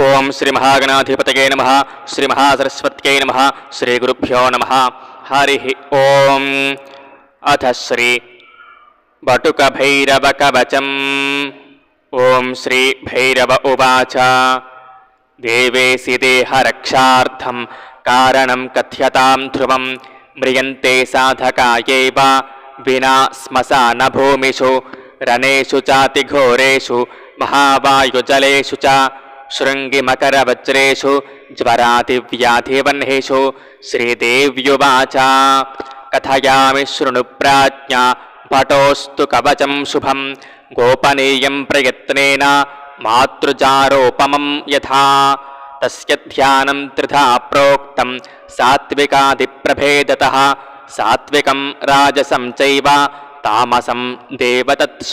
ఓం శ్రీ మహాగణాధిపతయే నమ శ్రీ మహాసరస్వత్యై నమ శ్రీ గురుభ్యో నమ. హరి ఓం. అథ శ్రీ బటుక భైరవ కవచం. ఓం శ్రీ భైరవ ఉవాచ. దేవేసి దేహరక్షార్థం కారణం కథ్యతాం ధ్రువం. మ్రియంతే సాధకాయైవ వినా శ్మశాన భూమిషు రణేషు చాతిఘోరేషు మహావాయుజలేషు చ శృంగిమకరవజ్రేషు జ్వరాదివ్యాధివన్హేషు శ్రీదేవ్యువాచ కథయామి శృణు ప్రాజ్ఞ పటోస్తు కవచం శుభం గోపనీయం ప్రయత్నేన మాతృజారోపమం యథా తస్య ధ్యానం త్రిధా ప్రోక్తం సాత్వికాదిప్రభేదతః సాత్వికం రాజసం చైవ తామసం దేవతత్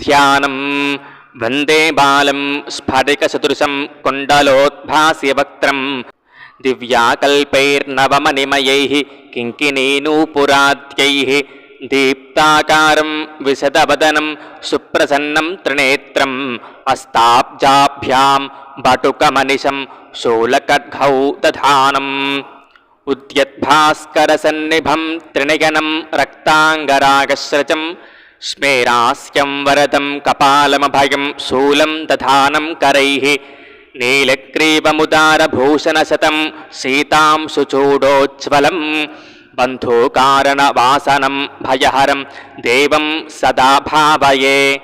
ధ్యానం వందే బాలం స్ఫటికసదృశం కుండలోద్భాస్య వక్త్రం దివ్యాకల్పైర్నవమణిమయైः కింకిణీనూపురాద్యైः దీప్తాకారం విశదవదనం సుప్రసన్నం త్రినేత్రం అస్తాబ్జాభ్యాం బటుకమనిశం శూలకడ్ఘౌ దధానం ఉద్యద్భాస్కరసన్నిభం త్రినయనం రక్తాంగరాగశ్రచం స్మేరాస్యం వరదం కపాలమభయం శూలం దధానం కరైः నీలగ్రీవముదారభూషణశతం సీతాం సుచూడోజ్వలం బంధూకారణవాసనం భయహరం దేవం సదా భావయే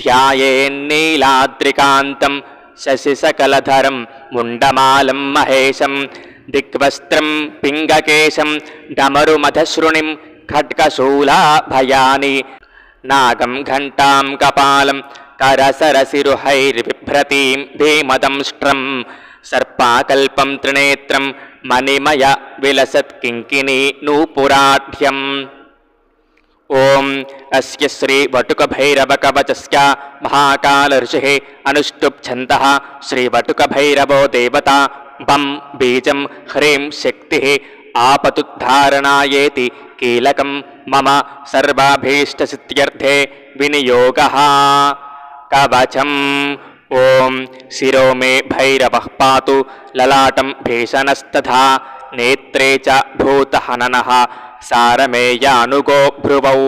ధ్యాయేన్నీలాద్రికాంతం శశిసకలధరం ముండమాలం మహేశం దిగ్వస్త్రం పింగకేశం డమరుమధశృణిం ఖడ్గశూలాభయాని నాగం ఘంటాం కపాలం కరసరసిరుహైర్బిభ్రతీం భీమదంష్ట్రం సర్పాకల్పం త్రినేత్రం మణిమయ విలసత్ కింకిణీ నూపురాఢ్యం. ఓం అస్య శ్రీ వటుకభైరవకవచస్య మహాకాలర్షిः అనుష్టుప్ఛन्दः శ్రీవటుకభైరవో దేవతా బం బీజం హ్రీం శక్తిः ఆపతుద్ధారణాయేతి కీలకం మమ సర్వాభీష్టసిద్ధ్యర్థే వినియోగः. కవచం ఓం శిరో మే భైరవः పాతు లలాటం భీషణస్తథా నేత్రే చ భూతహననः సారమేయానుగో భ్రువౌ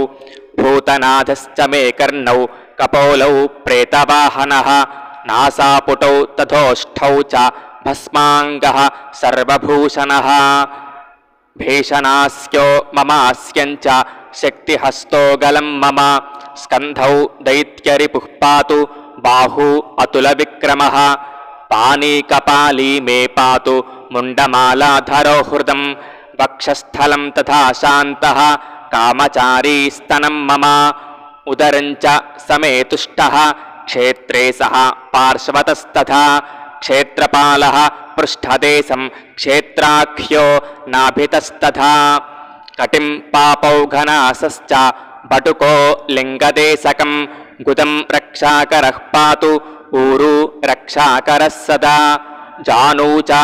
భూతనాథశ్చ మే కర్ణౌ కపోలౌ ప్రేతవాహనः నాసాపుటౌ తథోష్ఠౌ చ భస్మాంగः సర్వభూషణः. భీషణాస్యో మమాస్యంచ శక్తిహస్తో గలం మమ స్కంధౌ దైత్యరిపుః పాతు బాహు అతుల విక్రమ పానీ కపాలీ మే పాతు ముండమాలాధరో హృదం వక్షస్థలం తథా శాంత కామచారీ స్తనం మమ ఉదరం సమేతుష్ట క్షేత్రే సహ పార్శ్వతస్తథా క్షేత్రపాల పృష్ఠదేశం క్షేత్రాఖ్యో నాభితస్తథా కటిం పాపౌఘనాసశ్చ బటుకో లింగదేశకం గుదం రక్షాకరః పాతు ఊరు రక్షాకరः సదా జానూ చ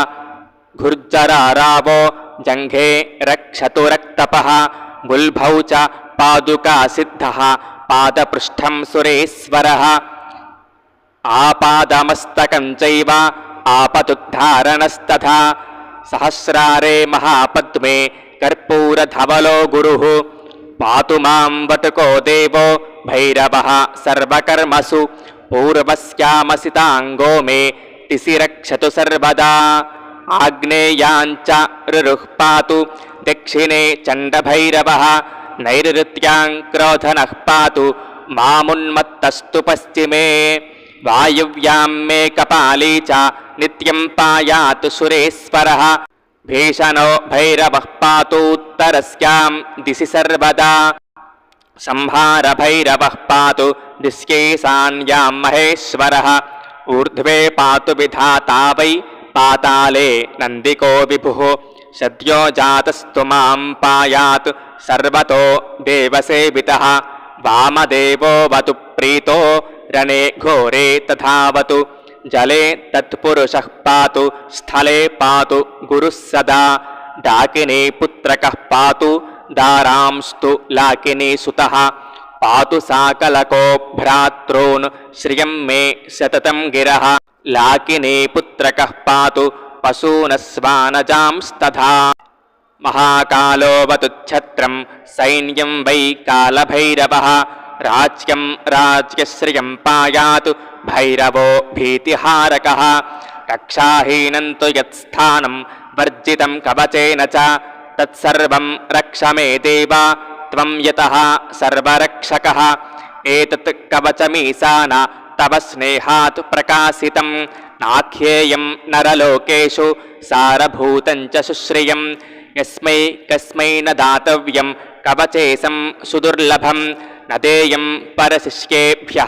ఘుర్జరారావో జంఘే రక్షతు రక్తపः గుల్భౌ చ పాదుకాసిద్ధः పాదపృష్ఠం సురేశ్వరः ఆపాదమస్తకం చైవ ఆపతుద్ధారణస్తథా సహస్రారే మహాపద్మే కర్పూరధవలో గురు. పాతు మాం వటుకో దేవో భైరవ సర్వకర్మసు. పూర్వశ్యామసితాంగో మే టిసిరక్షతు సర్వదా. ఆగ్నేయాంచ రురుః పాతు. దక్షిణే చండభైరవ నైరుత్యాం క్రోధనః పాతు. మామున్మత్తస్తు పశ్చిమే. వాయువ్యాం మే కపాలీ చ నిత్యం పాయాతు సురేశ్వర భీషణో భైరవ పాతూత్తరస్యాం దిశి సర్వదా సంహార భైరవ పాతు దిశ్యేశాన్యాం మహేశ్వర ఊర్ధ్వే పాతు విధాతా వై పాతాలే నందికో విభు సద్యో జాతస్తు మాం పాయాత్ సర్వతో దేవసేవిత వామదేవో వతు ప్రీతో రణే ఘోరే తథావతు జలే తత్పురుష పాతు స్థలే పాతు గురుः సదా డాకినీ పుత్రకः పాతు దారాంస్తు లాకిని సుత పాతు సాకలకో భ్రాతॄన్ శ్రియం మే సతతం గిర లాకిని పుత్రక పాతు పశూనస్వానజాంస్తథా మహాకాలోవతు ఛత్రం సైన్యం వై కాలభైరవ రాజ్యం రాజ్యశ్రియం పాయాతు భైరవో భీతిహారక. రక్షాహీనంతు యత్స్థానం వర్జితం కవచేన చ తత్సర్వం రక్ష మే దేవ త్వం యతः సర్వరక్షకः. ఏతత్ కవచమీశాన తవ స్నేహాత్ ప్రకాశితం నాఖ్యేయం నరలోకేషు సారభూతం చ సుశ్రియం యస్మై కస్మై న దాతవ్యం కవచేసం సుదుర్లభం నదేయం పరశిష్యేభ్య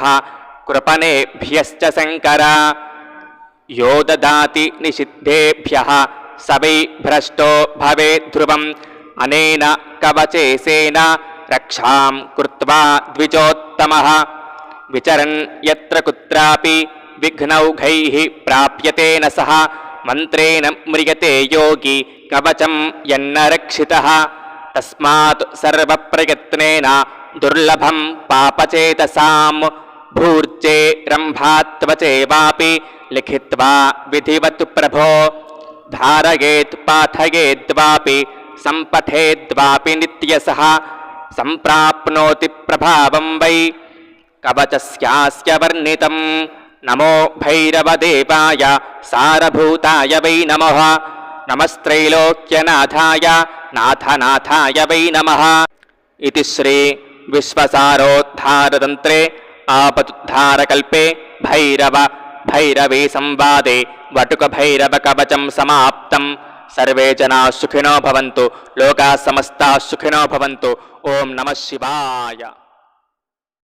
కృపణేభ్యశ్చ శంకర యో దదాతి నిషిద్ధేభ్య సవై భ్రష్టో భవే ధ్రువం అనేన కవచేసేన రక్షాం కృత్వా ద్విజోత్తమ విచరన్ ఎత్ర కుత్రాపి విఘ్నౌఘై ప్రాప్యతేన సహ మంత్రేణ మ్రియతే యోగి కవచం ఎన్న రక్షితः తస్మాత్ సర్వప్రయత్నేన దుర్లభం పాపచేతసాం భూర్జే రంభాత్వచేవాపి లిఖిత్వా విధివత్ ప్రభో ధారయేత్ పాఠయేద్వాపి సంపథేద్వాపి నిత్యసః సంప్రాప్నోతి ప్రభావం వై కవచస్యాస్య వర్ణితం నమో భైరవదేవాయ సారభూతాయ వై నమః నమస్త్రైలోక్యనాథాయ నాథనాథాయ వై నమ ఇది శ్రీ విశ్వసారోద్ధారతంత్రే ఆపదుద్ధారకల్పే భైరవ భైరవీ సంవాదే వటుక భైరవ కవచం సమాప్తం సర్వే జనా సుఖినో భవంతు లోకా సమస్తా సుఖినో భవంతు ఓం నమ శివాయ